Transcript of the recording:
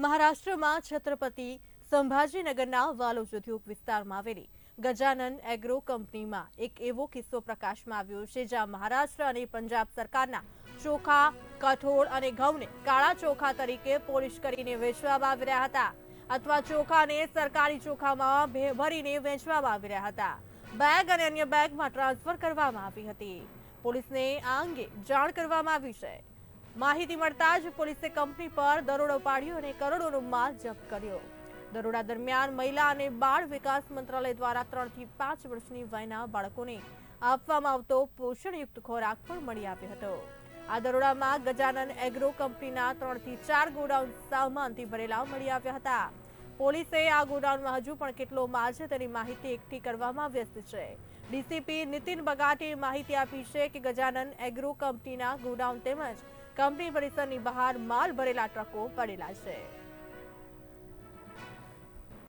મહારાષ્ટ્રમાં છત્રપતિ સંભાજીનગરના વાલોજ ઉદ્યોગ વિસ્તારમાં આવેલી ગજાનન એગ્રો કંપનીમાં એક એવો કિસ્સો પ્રકાશમાં આવ્યો છે જ્યાં મહારાષ્ટ્ર અને પંજાબ સરકારના ચોખા, કઠોળ અને ઘઉંને કાળા ચોખા તરીકે પોલિશ કરીને વેચવામાં આવી રહ્યા હતા અથવા ચોખાને સરકારી ચોખામાં ભરીને વેચવામાં આવી રહ્યા હતા. બેગ અને અન્ય બેગમાં ટ્રાન્સફર કરવામાં આવી હતી. પોલીસને આ અંગે જાણ કરવામાં આવી છે. માહિતી મળતા જ પોલીસે કંપની પર દરોડો પાડ્યો અને કરોડોનો માલ જપ્ત કર્યો. દરોડા દરમિયાન મહિલા અને બાળ વિકાસ મંત્રાલય દ્વારા ત્રણથી પાંચ વર્ષની વયના બાળકોને આપવામાં આવતો પોષણયુક્ત ખોરાક પણ મળી આવ્યો હતો. આ દરોડામાં ગજાનન એગ્રો કંપનીના ત્રણથી ચાર ગોડાઉન સામાનથી ભરેલા મળી આવ્યા હતા. પોલીસે આ ગોડાઉનમાં હજુ પણ કેટલો માલ છે તેની માહિતી એકઠી કરવામાં વ્યસ્ત છે. ડીસીપી નીતિન બગાટે માહિતી આપી છે કે ગજાનન એગ્રો કંપનીના ગોડાઉન તેમજ કંપની પરિસરની બહાર માલ ભરેલા ટ્રકો પડેલા છે.